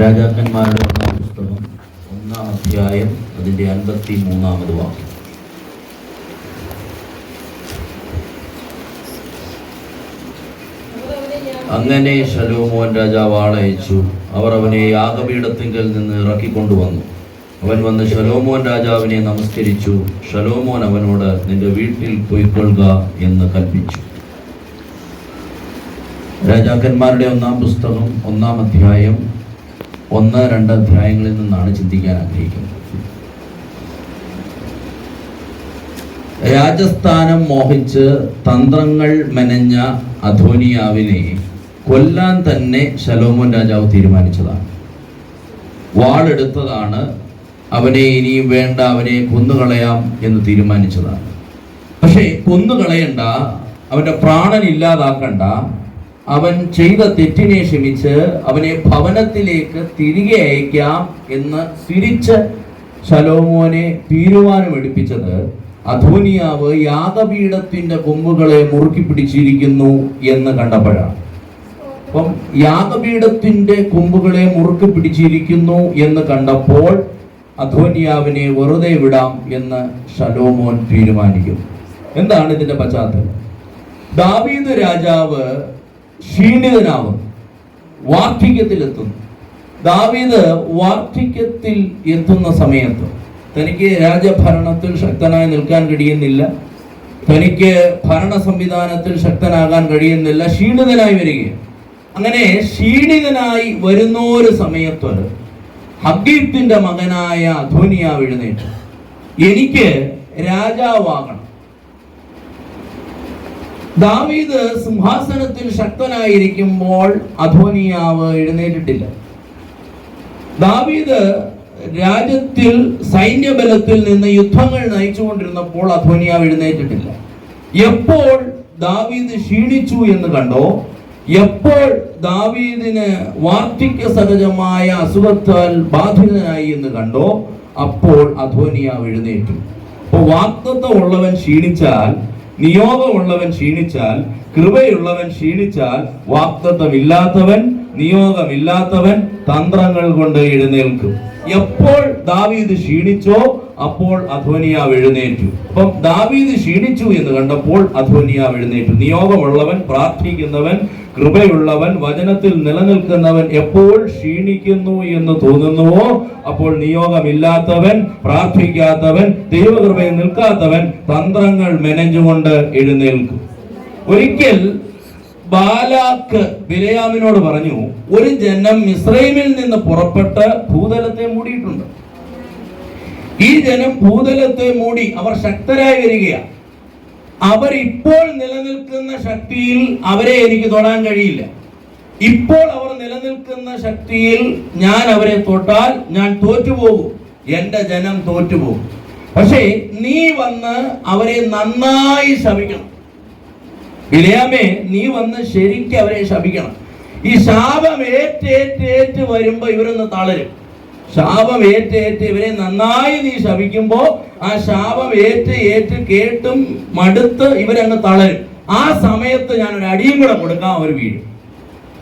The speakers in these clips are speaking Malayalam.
രാജാക്കന്മാരുടെ ഒന്നാം പുസ്തകം ഒന്നാം അധ്യായം അതിന്റെ അൻപത്തി മൂന്നാമത് വാക്യം. അങ്ങനെ ശലോമോൻ രാജാവ് ആളയച്ചു അവർ അവനെ യാഗപീഠത്തിങ്കൽ നിന്ന് ഇറക്കിക്കൊണ്ടുവന്നു. അവൻ വന്ന് ശലോമോൻ രാജാവിനെ നമസ്കരിച്ചു. ശലോമോൻ അവനോട് നിന്റെ വീട്ടിൽ പോയിക്കൊള്ളുക എന്ന് കൽപ്പിച്ചു. രാജാക്കന്മാരുടെ ഒന്നാം പുസ്തകം ഒന്നാം അധ്യായം ഒന്ന് രണ്ട് അധ്യായങ്ങളിൽ നിന്നാണ് ചിന്തിക്കാൻ ആഗ്രഹിക്കുന്നത്. രാജസ്ഥാനം മോഹിച്ച് തന്ത്രങ്ങൾ മെനഞ്ഞ അധോനിയാവിനെ കൊല്ലാൻ തന്നെ ശലോമോൻ രാജാവ് തീരുമാനിച്ചതാണ്. വാളെടുത്തതാണ്. അവനെ ഇനിയും വേണ്ട അവനെ കൊന്നുകളയാം എന്ന് തീരുമാനിച്ചതാണ്. പക്ഷേ കൊന്നുകളയണ്ട അവന്റെ പ്രാണൻ ഇല്ലാതാക്കണ്ട അവൻ ചെയ്ത തെറ്റിനെ ക്ഷമിച്ച് അവനെ ഭവനത്തിലേക്ക് തിരികെ അയക്കാം എന്ന് തിരിച്ച് ശലോമോനെ തീരുമാനമെടുപ്പിച്ചത് അധോനിയാവ് യാഗപീഠത്തിന്റെ കൊമ്പുകളെ മുറുക്കി പിടിച്ചിരിക്കുന്നു എന്ന് കണ്ടപ്പോഴാണ്. അപ്പം യാഗപീഠത്തിന്റെ കൊമ്പുകളെ മുറുക്കി പിടിച്ചിരിക്കുന്നു എന്ന് കണ്ടപ്പോൾ അധോനിയാവിനെ വെറുതെ വിടാം എന്ന് ശലോമോൻ തീരുമാനിക്കുന്നു. എന്താണ് ഇതിന്റെ പശ്ചാത്തലം? ദാവീദ് രാജാവ് ക്ഷീണിതനാവുന്നു വാർദ്ധക്യത്തിലെത്തുന്നു. ദാവീദ് വാർദ്ധക്യത്തിൽ എത്തുന്ന സമയത്ത് തനിക്ക് രാജഭരണത്തിൽ ശക്തനായി നിൽക്കാൻ കഴിയുന്നില്ല. തനിക്ക് ഭരണ സംവിധാനത്തിൽ ശക്തനാകാൻ കഴിയുന്നില്ല. ക്ഷീണിതനായി വരികയാണ്. അങ്ങനെ ക്ഷീണിതനായി വരുന്ന ഒരു സമയത്ത് ഹബീബിന്റെ മകനായ അധോനിയാവ് എഴുന്നേറ്റു. എനിക്ക് രാജാവാകണം. ദാവീദ് സിംഹാസനത്തിൽ ശക്തനായിരിക്കുമ്പോൾ അധോനിയാവ് എഴുന്നേറ്റിട്ടില്ല. ദാവീദ് രാജ്യത്തിൽ സൈന്യബലത്തിൽ നിന്ന് യുദ്ധങ്ങൾ നയിച്ചുകൊണ്ടിരുന്നപ്പോൾ അധോനിയാവ് എഴുന്നേറ്റിട്ടില്ല. എപ്പോൾ ദാവീദ് ക്ഷീണിച്ചു എന്ന് കണ്ടോ? എപ്പോൾ ദാവീദിന് വാർദ്ധക്യ സഹജമായ അസുഖത്താൽ ബാധിതനായി എന്ന് കണ്ടോ? അപ്പോൾ അധോനിയാവ് എഴുന്നേറ്റു. അപ്പോൾ വാക്തത്വം ഉള്ളവൻ ക്ഷീണിച്ചാൽ നിയോഗമുള്ളവൻ ക്ഷീണിച്ചാൽ കൃപയുള്ളവൻ ക്ഷീണിച്ചാൽ വാക്തത്വമില്ലാത്തവൻ നിയോഗമില്ലാത്തവൻ തന്ത്രങ്ങൾ കൊണ്ട് എഴുന്നേൽക്കും. എപ്പോൾ ദാവീദ് ക്ഷീണിച്ചോ അപ്പോൾ അധോനിയാവ് എഴുന്നേറ്റു. അപ്പം ദാവീദ് ക്ഷീണിച്ചു എന്ന് കണ്ടപ്പോൾ അധോനിയാവ് എഴുന്നേറ്റു. നിയോഗമുള്ളവൻ പ്രാർത്ഥിക്കുന്നവൻ കൃപയുള്ളവൻ വചനത്തിൽ നിലനിൽക്കുന്നവൻ എപ്പോൾ ക്ഷീണിക്കുന്നു എന്ന് തോന്നുന്നുവോ അപ്പോൾ നിയോഗമില്ലാത്തവൻ പ്രാർത്ഥിക്കാത്തവൻ ദൈവകൃപയിൽ നിൽക്കാത്തവൻ തന്ത്രങ്ങൾ മെനഞ്ഞുകൊണ്ട് എഴുന്നേൽക്കും. ഒരിക്കൽ ബാലാക്ക് ബിലയാമിനോട് പറഞ്ഞു ഒരു ജനം മിസ്രൈമിൽ നിന്ന് പുറപ്പെട്ട് ഭൂതലത്തെ മൂടിയിട്ടുണ്ട്. ഈ ജനം ഭൂതലത്തെ മൂടി അവർ ശക്തരായി വരികയാണ് അവർ ഇപ്പോൾ നിലനിൽക്കുന്ന ശക്തിയിൽ അവരെ എനിക്ക് തൊടാൻ കഴിയില്ല. ഇപ്പോൾ അവർ നിലനിൽക്കുന്ന ശക്തിയിൽ ഞാൻ അവരെ തൊട്ടാൽ ഞാൻ തോറ്റുപോകും. എന്റെ ജനം തോറ്റുപോകും. പക്ഷേ നീ വന്ന് അവരെ നന്നായി ശപിക്കണം. വിലയാമേ നീ വന്ന് ശരിക്കും അവരെ ശപിക്കണം. ഈ ശാപം ഏറ്റേറ്റേറ്റ് വരുമ്പോൾ ഇവരൊന്ന് തളരും. ശാപം ഏറ്റേറ്റ് ഇവരെ നന്നായി നീ ശപിക്കുമ്പോൾ ആ ശാപം ഏറ്റ് ഏറ്റ് കേട്ടും മടുത്ത് ഇവരങ്ങ് തളരും. ആ സമയത്ത് ഞാൻ ഒരു അടിയും കൂടെ കൊടുക്കാം അവർ വീഴും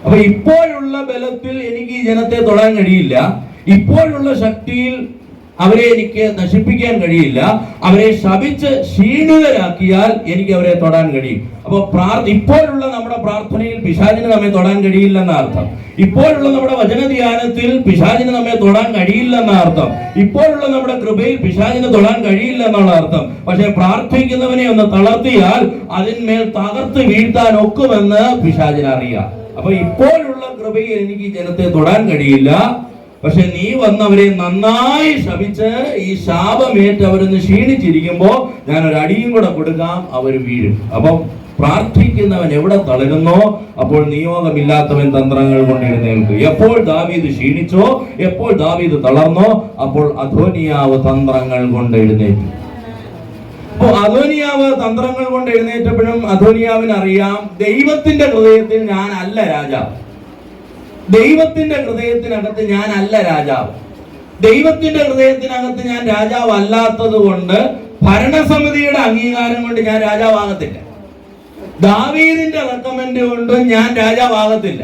അപ്പൊ ഇപ്പോഴുള്ള ബലത്തിൽ എനിക്ക് ഈ ജനത്തെ തൊടാൻ കഴിയില്ല. ഇപ്പോഴുള്ള ശക്തിയിൽ അവരെ എനിക്ക് നശിപ്പിക്കാൻ കഴിയില്ല. അവരെ ശപിച്ച് ക്ഷീണിതരാക്കിയാൽ എനിക്ക് അവരെ തൊടാൻ കഴിയും. അപ്പൊ പ്രാർത്ഥ ഇപ്പോഴുള്ള നമ്മുടെ പ്രാർത്ഥനയിൽ പിശാചിന് നമ്മെ തൊടാൻ കഴിയില്ലെന്ന അർത്ഥം. ഇപ്പോഴുള്ള നമ്മുടെ വചനധ്യാനത്തിൽ പിശാചിന് നമ്മെ തൊടാൻ കഴിയില്ലെന്ന അർത്ഥം. ഇപ്പോഴുള്ള നമ്മുടെ കൃപയിൽ പിശാചിന് തൊടാൻ കഴിയില്ല എന്നുള്ള അർത്ഥം. പക്ഷെ പ്രാർത്ഥിക്കുന്നവനെ ഒന്ന് തളർത്തിയാൽ അതിന്മേൽ തകർത്ത് വീഴ്ത്താൻ ഒക്കുമെന്ന് പിശാചിന് അറിയാം. അപ്പൊ ഇപ്പോഴുള്ള കൃപയിൽ എനിക്ക് ജനത്തെ തൊടാൻ കഴിയില്ല. പക്ഷെ നീ വന്നവരെ നന്നായി ശപിച്ച് ഈ ശാപമേറ്റ് അവരൊന്ന് ക്ഷീണിച്ചിരിക്കുമ്പോ ഞാൻ ഒരു അടിയും കൂടെ കൊടുക്കാം അവർ വീഴും. അപ്പം പ്രാർത്ഥിക്കുന്നവൻ എവിടെ തളരുന്നോ അപ്പോൾ നിയോഗമില്ലാത്തവൻ തന്ത്രങ്ങൾ കൊണ്ട് എഴുന്നേൽക്കും. എപ്പോൾ ദാവീദ് ക്ഷീണിച്ചോ എപ്പോൾ ദാവീദ് തളർന്നോ അപ്പോൾ അധോനിയാവ് തന്ത്രങ്ങൾ കൊണ്ട് എഴുന്നേറ്റു അപ്പോ അധോനിയാവ് തന്ത്രങ്ങൾ കൊണ്ട് എഴുന്നേറ്റപ്പോഴും അധോനിയാവിന് അറിയാം ദൈവത്തിന്റെ ഹൃദയത്തിൽ ഞാൻ അല്ല രാജാവ്. ദൈവത്തിന്റെ ഹൃദയത്തിനകത്ത് ഞാൻ അല്ല രാജാവ്. ദൈവത്തിന്റെ ഹൃദയത്തിനകത്ത് ഞാൻ രാജാവ് അല്ലാത്തത് കൊണ്ട് ഭരണസമിതിയുടെ അംഗീകാരം കൊണ്ട് ഞാൻ രാജാവാകത്തില്ല. ദാവീദിന്റെ റെക്കമെന്റ് കൊണ്ട് ഞാൻ രാജാവാകത്തില്ല.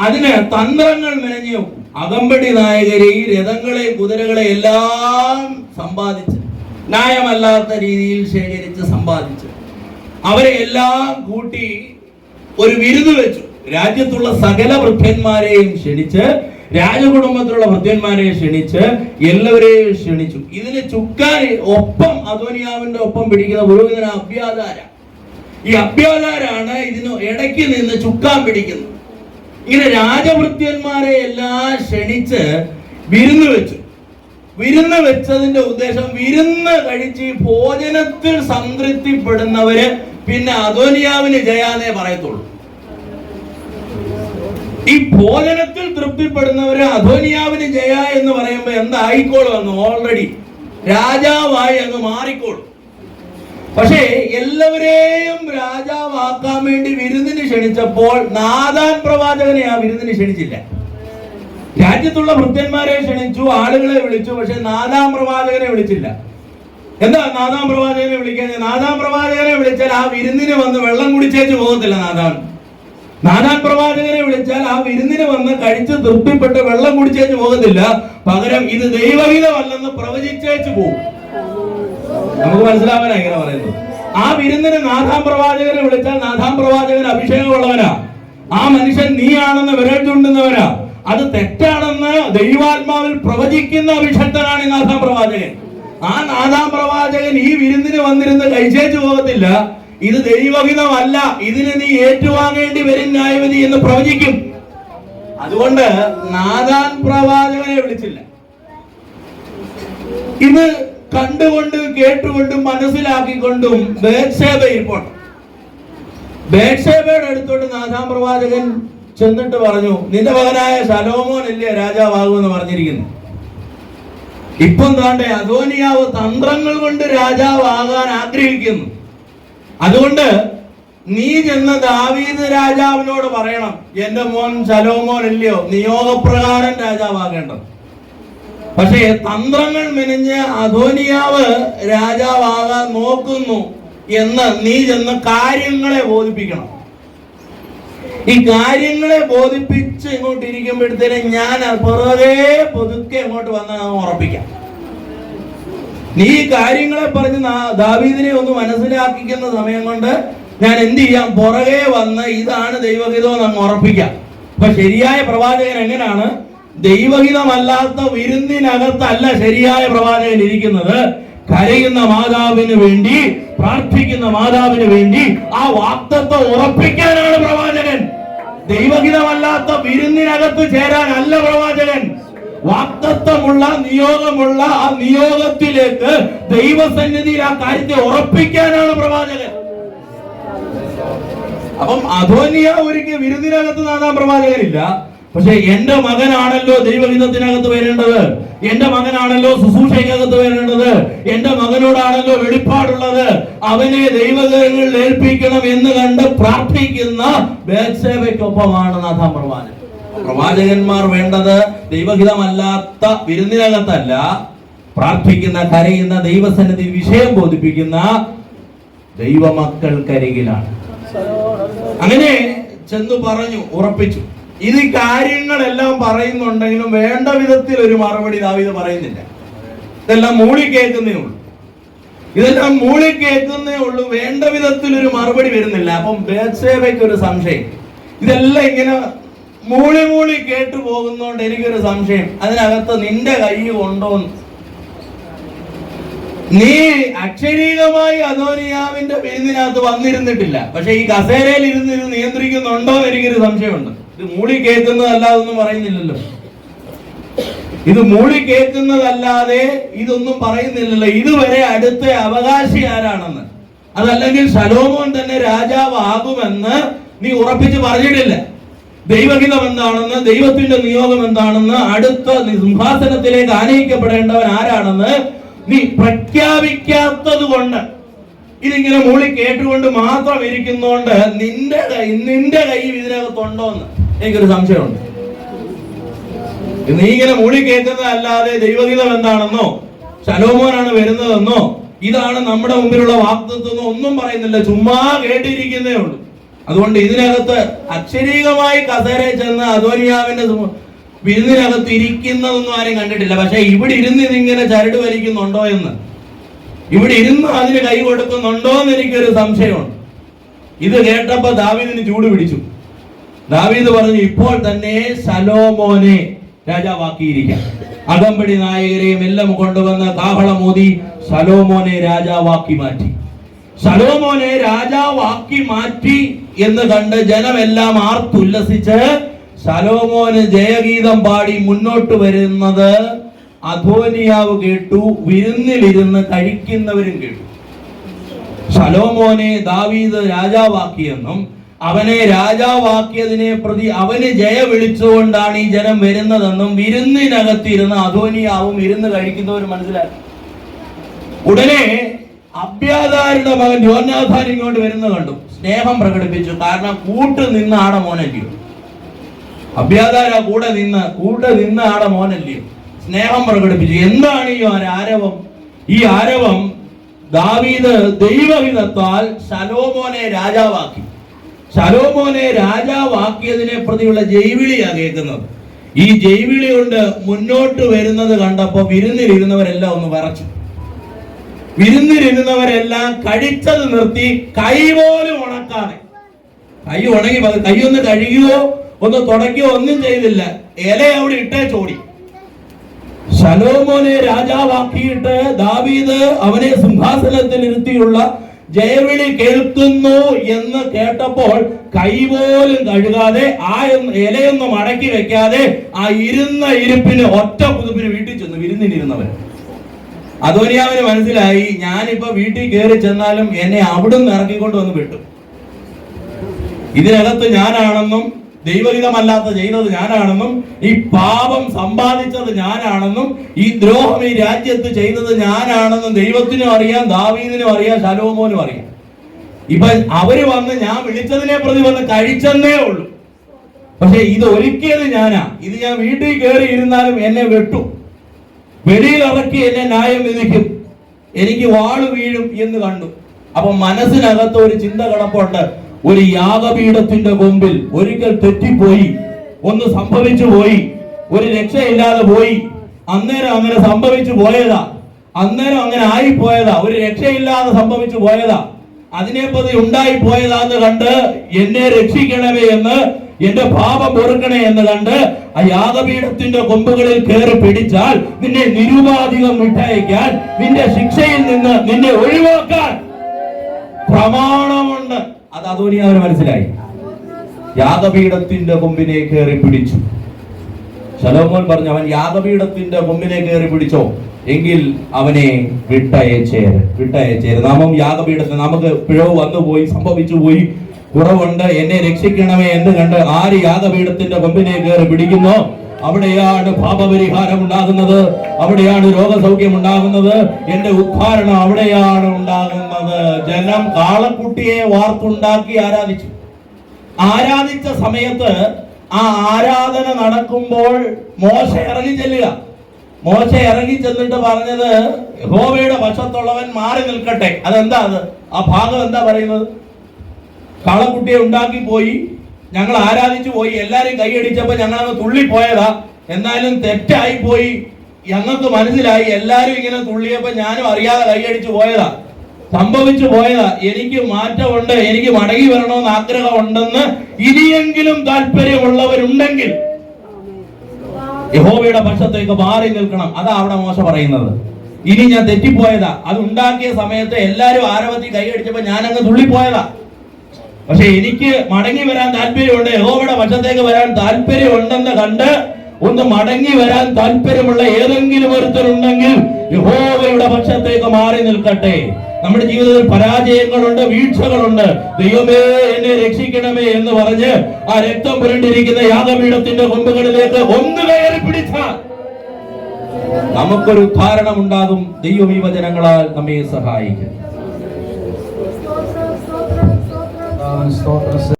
അതിന് തന്ത്രങ്ങൾ മെനഞ്ഞു അകമ്പടി നായകരെ രഥങ്ങളെ കുതിരകളെ എല്ലാം സമ്പാദിച്ച് ന്യായമല്ലാത്ത രീതിയിൽ ശേഖരിച്ച് സമ്പാദിച്ച് അവരെ എല്ലാം കൂട്ടി ഒരു വിരുന്ന് വെച്ചു. രാജ്യത്തുള്ള സകല വൃദ്ധന്മാരെയും ക്ഷണിച്ച് രാജകുടുംബത്തിലുള്ള വൃദ്ധന്മാരെ ക്ഷണിച്ച് എല്ലാവരെയും ക്ഷണിച്ചു. ഇതിന് ചുക്കാൻ ഒപ്പം അധോനിയാവിന്റെ ഒപ്പം പിടിക്കുന്ന പുരോഹിതന അഭ്യാതാര ഈ അഭ്യാതാരാണ് ഇതിന് ഇടയ്ക്ക് നിന്ന് ചുക്കാൻ പിടിക്കുന്നത്. ഇങ്ങനെ രാജവൃത്യന്മാരെ എല്ലാം ക്ഷണിച്ച് വിരുന്ന് വെച്ചു. വിരുന്ന് വെച്ചതിന്റെ ഉദ്ദേശം വിരുന്ന് കഴിച്ച് ഭോജനത്തിൽ സംതൃപ്തിപ്പെടുന്നവര് പിന്നെ അധോനിയാവിന് ജയാനേ പറയത്തുള്ളൂ. ഈ ഭോജനത്തിൽ തൃപ്തിപ്പെടുന്നവര് അധോനിയാവിന് ജയ എന്ന് പറയുമ്പോ എന്തായിക്കോളും എന്ന് ഓൾറെഡി രാജാവായി അങ്ങ് മാറിക്കോളും. പക്ഷേ എല്ലാവരെയും രാജാവാക്കാൻ വേണ്ടി വിരുന്നിന് ക്ഷണിച്ചപ്പോൾ നാദാൻ പ്രവാചകനെ ആ വിരുന്നിന് ക്ഷണിച്ചില്ല. രാജ്യത്തുള്ള ഭൃത്യന്മാരെ ക്ഷണിച്ചു ആളുകളെ വിളിച്ചു പക്ഷെ നാദാം പ്രവാചകനെ വിളിച്ചില്ല. എന്താ നാദാം പ്രവാചകനെ വിളിക്കാൻ? നാദാം പ്രവാചകനെ വിളിച്ചാൽ ആ വിരുന്നിന് വന്ന് വെള്ളം കുടിച്ചേച്ച് പോകത്തില്ല നാദാൻ. നാദാൻ പ്രവാചകനെ വിളിച്ചാൽ ആ വിരുന്നിന് വന്ന് കഴിച്ച് തൃപ്തിപ്പെട്ട് വെള്ളം കുടിച്ചേച്ച് പോകത്തില്ല പകരം ഇത് ദൈവഹിതമല്ലെന്ന് പ്രവചിച്ചേച്ച് പോകും. നമുക്ക് മനസ്സിലാവാനാ ഇങ്ങനെ പറയുന്നത്. ആ വിരുന്നിന് നാഥാം പ്രവാചകനെ വിളിച്ചാൽ നാഥാം പ്രവാചകൻ അഭിഷേകമുള്ളവനാ. ആ മനുഷ്യൻ നീയാണെന്ന് വിരൽ ചുണ്ടുന്നവനാ അത് തെറ്റാണെന്ന് ദൈവാത്മാവിൽ പ്രവചിക്കുന്ന അഭിഷക്തനാണ് ഈ നാഥാം പ്രവാചകൻ. ആ നാഥാം പ്രവാചകൻ ഈ വിരുന്നിന് വന്നിരുന്ന് കഴിച്ചേച്ചു പോകത്തില്ല. ഇത് ദൈവഹിതമല്ല ഇതിന് നീ ഏറ്റുവാങ്ങേണ്ടി വരും ന്യായവിധി എന്ന് പ്രവചിക്കും. അതുകൊണ്ട് നാദാൻ പ്രവാചകനെ വിളിച്ചില്ല. ഇത് കണ്ടുകൊണ്ടും കേട്ടുകൊണ്ടും മനസ്സിലാക്കിക്കൊണ്ടും ബേക്ഷേബയിൽ ഇരിപ്പുണ്ട് ബേക്ഷേബയുടെ അടുത്തോട്ട് നാദാൻ പ്രവാചകൻ ചെന്നിട്ട് പറഞ്ഞു നിന്റെ മകനായ ശലോമോൻ അല്ലേ രാജാവാകുമെന്ന് പറഞ്ഞിരിക്കുന്നു. ഇപ്പം താണ്ടെ അധോനിയാവ് തന്ത്രങ്ങൾ കൊണ്ട് രാജാവാകാൻ ആഗ്രഹിക്കുന്നു. അതുകൊണ്ട് നീ ചെന്ന് ദാവീദ് രാജാവിനോട് പറയണം എന്റെ മോൻ ശലോമോൻ ഇല്ലയോ? നിയോഗപ്രകാരം രാജാവാകേണ്ടത്. പക്ഷേ തന്ത്രങ്ങൾ മെനഞ്ഞ് അധോനിയാവ് രാജാവാകാൻ നോക്കുന്നു എന്ന് നീ ചെന്ന് കാര്യങ്ങളെ ബോധിപ്പിക്കണം. ഈ കാര്യങ്ങളെ ബോധിപ്പിച്ച് ഇങ്ങോട്ട് ഇരിക്കുമ്പോഴത്തേനും ഞാൻ പുറകെ പൊതുക്കെ ഇങ്ങോട്ട് വന്ന് ഉറപ്പിക്കാം. നീ കാര്യങ്ങളെ പറഞ്ഞ് ദാവീദിനെ ഒന്ന് മനസ്സിലാക്കിക്കുന്ന സമയം കൊണ്ട് ഞാൻ എന്ത് ചെയ്യാം? പുറകെ വന്ന് ഇതാണ് ദൈവഹിതം എന്ന് ഉറപ്പിക്കാം. അപ്പൊ ശരിയായ പ്രവാചകൻ എങ്ങനെയാണ്? ദൈവഹിതമല്ലാത്ത വിരുന്നിനകത്തല്ല ശരിയായ പ്രവാചകൻ ഇരിക്കുന്നത്. കരയുന്ന മാതാവിന് വേണ്ടി പ്രാർത്ഥിക്കുന്ന മാതാവിന് വേണ്ടി ആ വാക്തത്വം ഉറപ്പിക്കാനാണ് പ്രവാചകൻ. ദൈവഹിതമല്ലാത്ത വിരുന്നിനകത്ത് ചേരാനല്ല പ്രവാചകൻ. വാക്തത്വമുള്ള നിയോഗമുള്ള ആ നിയോഗത്തിലേക്ക് ദൈവസന്നിധിയിൽ ആ കാര്യത്തെ ഉറപ്പിക്കാനാണ് പ്രവാചകൻ. അപ്പം അധോനിയ ഒരിക്കൽ വിരുദിനകത്ത് നാദാം പ്രവാചകനില്ല. പക്ഷെ എന്റെ മകനാണല്ലോ ദൈവഹിതത്തിനകത്ത് വരേണ്ടത്. എന്റെ മകനാണല്ലോ ശുശ്രൂഷയ്ക്കകത്ത് വരേണ്ടത്. എന്റെ മകനോടാണല്ലോ വെളിപ്പാടുള്ളത്. അവനെ ദൈവകരങ്ങളിൽ ഏൽപ്പിക്കണം എന്ന് കണ്ട് പ്രാർത്ഥിക്കുന്ന ബേത്സേവയ്ക്കൊപ്പമാണ് നാഥാം പ്രവാചകൻ. പ്രവാചകന്മാർ വേണ്ടത് ദൈവഹിതമല്ലാത്ത വിരുന്നിനകത്തല്ല. പ്രാർത്ഥിക്കുന്ന കരയുന്ന ദൈവസന്നിധി വിഷയം ബോധിപ്പിക്കുന്ന ദൈവമക്കൾക്കരികിലാണ്. അങ്ങനെ ചെന്ന് പറഞ്ഞു ഉറപ്പിച്ചു. ഇത് കാര്യങ്ങളെല്ലാം പറയുന്നുണ്ടെങ്കിലും വേണ്ട വിധത്തിൽ ഒരു മറുപടി ദാവിത് പറയുന്നില്ല. ഇതെല്ലാം മൂളി കേൾക്കുന്നേ ഉള്ളൂ ഇതെല്ലാം മൂളി കേൾക്കുന്നേ ഉള്ളൂ വേണ്ട വിധത്തിൽ ഒരു മറുപടി വരുന്നില്ല. അപ്പം ബേത്സേവയ്ക്ക് ഒരു സംശയം. ഇതെല്ലാം ഇങ്ങനെ മൂളി മൂളി കേട്ടു പോകുന്നോണ്ട് എനിക്കൊരു സംശയം. അതിനകത്ത് നിന്റെ കൈ ഉണ്ടോന്ന് നീ അക്ഷരീകമായി അധോനിയാവിന്റെ വിരുന്നിനകത്ത് വന്നിരുന്നിട്ടില്ല. പക്ഷെ ഈ കസേരയിൽ ഇരുന്ന് ഇത് നിയന്ത്രിക്കുന്നുണ്ടോ എന്ന് എനിക്കൊരു സംശയമുണ്ട്. ഇത് മൂളി കേൾക്കുന്നതല്ലാതൊന്നും പറയുന്നില്ലല്ലോ. ഇത് മൂളി കേൾക്കുന്നതല്ലാതെ ഇതൊന്നും പറയുന്നില്ലല്ലോ. ഇതുവരെ അടുത്ത അവകാശി ആരാണെന്ന്. അതല്ലെങ്കിൽ ശലോമോൻ തന്നെ രാജാവാകുമെന്ന് നീ ഉറപ്പിച്ച് പറഞ്ഞിട്ടില്ല. ദൈവഹിതം എന്താണെന്ന് ദൈവത്തിന്റെ നിയോഗം എന്താണെന്ന് അടുത്ത സിംഹാസനത്തിലേക്ക് ആനയിക്കപ്പെടേണ്ടവൻ ആരാണെന്ന് നീ പ്രഖ്യാപിക്കാത്തത് കൊണ്ട്. ഇതിങ്ങനെ മൂളി കേട്ടുകൊണ്ട് മാത്രം ഇരിക്കുന്നോണ്ട് നിന്റെ നിന്റെ കൈ ഇതിനകത്തുണ്ടോ എന്ന് എനിക്കൊരു സംശയമുണ്ട്. നീ ഇങ്ങനെ മൂളി കേൾക്കുന്നതല്ലാതെ ദൈവഗീതം എന്താണെന്നോ ശലോമോനാണ് വരുന്നതെന്നോ ഇതാണ് നമ്മുടെ മുമ്പിലുള്ള വാക്തത്വം ഒന്നും പറയുന്നില്ല. ചുമ്മാ കേട്ടിരിക്കുന്നേ ഉള്ളൂ. അതുകൊണ്ട് ഇതിനകത്ത് അക്ഷരീകമായി കസേരയിൽ ചെന്ന് അധോനിയാവിന്റെ ഇതിനകത്ത് ഇരിക്കുന്നതൊന്നും ആരും കണ്ടിട്ടില്ല. പക്ഷെ ഇവിടെ ഇരുന്ന് ഇതിങ്ങനെ ചരട് വലിക്കുന്നുണ്ടോ എന്ന്. ഇവിടെ ഇരുന്ന് അതിന് കൈ കൊടുക്കുന്നുണ്ടോ എന്ന് എനിക്കൊരു സംശയമുണ്ട്. ഇത് കേട്ടപ്പോ ദാവീദിന് ചൂട് പിടിച്ചു. ദാവീദ് പറഞ്ഞു ഇപ്പോൾ തന്നെ ശലോമോനെ രാജാവാക്കിയിരിക്കാം. അകമ്പടി നായകരെയും എല്ലാം കൊണ്ടുവന്ന് കാഹളമോതി ശലോമോനെ രാജാവാക്കി മാറ്റി. ശലോമോനെ രാജാവാക്കി മാറ്റി എന്ന് കണ്ട് ജനമെല്ലാം ആർത്തുല്ലസിച്ച് ശലോമോന് ജയഗീതം പാടി മുന്നോട്ട് വരുന്നത് അധോനിയാവ് കേട്ടു വിരുന്നിലിരുന്ന് കഴിക്കുന്നവരും കേട്ടു. ശലോമോനെ ദാവീദ് രാജാവാക്കിയെന്നും അവനെ രാജാവാക്കിയതിനെ പ്രതി അവന് ജയ വിളിച്ചുകൊണ്ടാണ് ഈ ജനം വരുന്നതെന്നും വിരുന്നിനകത്തിരുന്ന് അധോനിയാവും ഇരുന്ന് കഴിക്കുന്നവർ മനസ്സിലാക്കി ഉടനെ അബ്യാദാരുടെ മകൻ യോനാഥാൻ ഇങ്ങോട്ട് വരുന്ന കണ്ടു. സ്നേഹം പ്രകടിപ്പിച്ചു. കാരണം കൂട്ട് നിന്ന ആട മോനല്ലയോ? അഭ്യാധാര കൂടെ നിന്ന് കൂടെ ആട മോനല്ലയോ? സ്നേഹം പ്രകടിപ്പിച്ചു. എന്താണ് ഈ ആരവം? ഈ ആരവം ദാവീദ് ദൈവഹിതത്താൽ ശലോമോനെ രാജാവാക്കി. ശലോമോനെ രാജാവാക്കിയതിനെ പ്രതിയുള്ള ജൈവിളിയാണ് കേൾക്കുന്നത്. ഈ ജൈവിളി കൊണ്ട് മുന്നോട്ട് വരുന്നത് കണ്ടപ്പോ വിരുന്നിലിരുന്നവരെല്ലാം ഒന്ന് വിറച്ചു. വിരുന്നിലിരുന്നവരെല്ലാം കഴിച്ചത് നിർത്തി കൈ പോലും ഉണക്കാതെ. കൈ ഉണങ്ങി കൈ ഒന്ന് കഴുകിയോ ഒന്ന് തുടങ്ങിയോ ഒന്നും ചെയ്തില്ല. ഇല അവിടെ ഇട്ടേ ചോടി. ശലോമോനെ രാജാവാക്കിയിട്ട് ദാവീദ് അവനെ സിംഹാസനത്തിൽ ഇരുത്തിയുള്ള ജയവിളി കേൾക്കുന്നു എന്ന് കേട്ടപ്പോൾ കൈ പോലും കഴുകാതെ ആ ഇലയൊന്നും അടക്കി വെക്കാതെ ആ ഇരുന്ന ഇരിപ്പിന് ഒറ്റ പുതുപ്പിന് വീട്ടിൽ ചെന്ന് വിരുന്നിനിരുന്നവൻ. അധോനിയാവിന് മനസ്സിലായി ഞാനിപ്പോ വീട്ടിൽ കയറി ചെന്നാലും എന്നെ അവിടുന്ന് ഇറക്കിക്കൊണ്ട് വന്ന് വിട്ടു ഇതിനകത്ത് ഞാനാണെന്നും ദൈവഹിതമല്ലാത്ത ചെയ്തത് ഞാനാണെന്നും ഈ പാപം സമ്പാദിച്ചത് ഞാനാണെന്നും ഈ ദ്രോഹം ഈ രാജ്യത്ത് ചെയ്തത് ഞാനാണെന്നും ദൈവത്തിനും അറിയാം ദാവീദിനും അറിയാം ശലോമോനും അറിയാം. ഇപ്പൊ അവർ വന്ന് ഞാൻ വിളിച്ചതിനെ പ്രതി വന്ന് കഴിച്ചെന്നേ ഉള്ളൂ. പക്ഷെ ഇത് ഒരുക്കിയത് ഞാനാ. ഇത് ഞാൻ വീട്ടിൽ കയറി ഇരുന്നാലും എന്നെ വെട്ടു. വെളിയിൽ ഇറക്കി എന്നെ ന്യായം വിധിക്കും. എനിക്ക് വാൾ വീഴും എന്ന് കണ്ടു. അപ്പൊ മനസ്സിനകത്ത് ഒരു ചിന്ത കിടപ്പുണ്ട്. ഒരു യാഗപീഠത്തിന്റെ മുമ്പിൽ ഒരിക്കൽ തെറ്റിപ്പോയി. ഒന്ന് സംഭവിച്ചു പോയി. ഒരു രക്ഷയില്ലാതെ പോയി. അന്നേരം അങ്ങനെ സംഭവിച്ചു പോയതാ. അന്നേരം അങ്ങനെ ആയി പോയതാ ഒരു രക്ഷയില്ലാതെ സംഭവിച്ചു പോയതാ. അതിനെപ്പറ്റി ഉണ്ടായി പോയതാന്ന് കണ്ട് എന്നെ രക്ഷിക്കണമേ എന്ന് എന്റെ പാപം പൊറുക്കണേ എന്ന് കണ്ട് ആ യാഗപീഠത്തിന്റെ കൊമ്പുകളിൽ കയറി പിടിച്ചാൽ നിന്നെ നിരുപാധികം വിട്ടയക്കാൻ നിന്റെ ശിക്ഷയിൽ നിന്ന് നിന്നെ ഒഴിവാക്കാൻ പ്രമാണമുണ്ട്. അത് അതോനി അവർ മനസ്സിലായി. യാഗപീഠത്തിന്റെ കൊമ്പിനെ കയറി പിടിച്ചു. ശലോമോൻ പറഞ്ഞു അവൻ യാഗപീഠത്തിന്റെ കൊമ്പിനെ കയറി പിടിച്ചോ? എങ്കിൽ അവനെ വിട്ടയച്ചേര് വിട്ടയച്ചേര്. നാമം യാഗപീഠത്തിന് നമുക്ക് പിഴവ് വന്നുപോയി സംഭവിച്ചു പോയി കുറവുണ്ട് എന്നെ രക്ഷിക്കണമേ എന്ന് കണ്ട് ആര് യാഗപീഠത്തിന്റെ കൊമ്പിനെ കയറി പിടിക്കുന്നു? അവിടെയാണ് പാപപരിഹാരം ഉണ്ടാകുന്നത്. അവിടെയാണ് രോഗസൗഖ്യം ഉണ്ടാകുന്നത്. എന്റെ ഉദ്ധാരണം അവിടെയാണ് ഉണ്ടാകുന്നത്. ജനം കാളക്കുട്ടിയെ വാർത്തുണ്ടാക്കി ആരാധിച്ചു. ആരാധിച്ച സമയത്ത് ആ ആരാധന നടക്കുമ്പോൾ മോശ ഇറങ്ങി ചെല്ലുക. മോശ ഇറങ്ങി ചെന്നിട്ട് പറഞ്ഞത് യഹോവയുടെ വശത്തുള്ളവൻ മാറി നിൽക്കട്ടെ. അതെന്താ അത്? ആ ഭാഗം എന്താ പറയുന്നത്? കാളക്കുട്ടിയെ ഉണ്ടാക്കി പോയി. ഞങ്ങൾ ആരാധിച്ചു പോയി. എല്ലാരും കൈയടിച്ചപ്പോ ഞങ്ങൾ അങ്ങ് തുള്ളിപ്പോയതാ. എന്നാലും തെറ്റായി പോയി. ഞങ്ങൾക്ക് മനസ്സിലായി. എല്ലാരും ഇങ്ങനെ തുള്ളിയപ്പോ ഞാനും അറിയാതെ കൈയടിച്ചു പോയതാ. സംഭവിച്ചു പോയതാ. എനിക്ക് മാറ്റമുണ്ട്. എനിക്ക് മടങ്ങി വരണമെന്ന് ആഗ്രഹമുണ്ടെന്ന് ഇനിയെങ്കിലും താല്പര്യമുള്ളവരുണ്ടെങ്കിൽ യഹോവയുടെ പക്ഷത്തേക്ക് മാറി നിൽക്കണം. അതാ അവിടെ മോശം പറയുന്നത്. ഇനി ഞാൻ തെറ്റിപ്പോയതാ. അത് ഉണ്ടാക്കിയ സമയത്ത് എല്ലാരും ആരവത്തിൽ കൈയടിച്ചപ്പോ ഞാനങ്ങ് തുള്ളിപ്പോയതാ. പക്ഷെ എനിക്ക് മടങ്ങി വരാൻ താല്പര്യമുണ്ട്. യഹോവയുടെ വശത്തേക്ക് വരാൻ താല്പര്യമുണ്ടെന്ന് കണ്ട് ഒന്ന് മടങ്ങി വരാൻ താല്പര്യമുള്ള ഏതെങ്കിലും ഒരുത്തരുണ്ടെങ്കിൽ യഹോവയുടെ പക്ഷത്തേക്ക് മാറി നിൽക്കട്ടെ. നമ്മുടെ ജീവിതത്തിൽ പരാജയങ്ങളുണ്ട് വീഴ്ചകളുണ്ട്. ദൈവമേ എന്നെ രക്ഷിക്കണമേ എന്ന് പറഞ്ഞ് ആ രക്തം പുരണ്ടിരിക്കുന്ന യാഗപീഠത്തിന്റെ കൊമ്പുകളിലേക്ക് ഒന്ന് കയറി പിടിച്ചാൽ നമുക്കൊരു ഉദ്ധാരണം ഉണ്ടാകും. ദൈവം ഈ വചനങ്ങളാൽ നമ്മെ സഹായിക്കും. nos toca, nos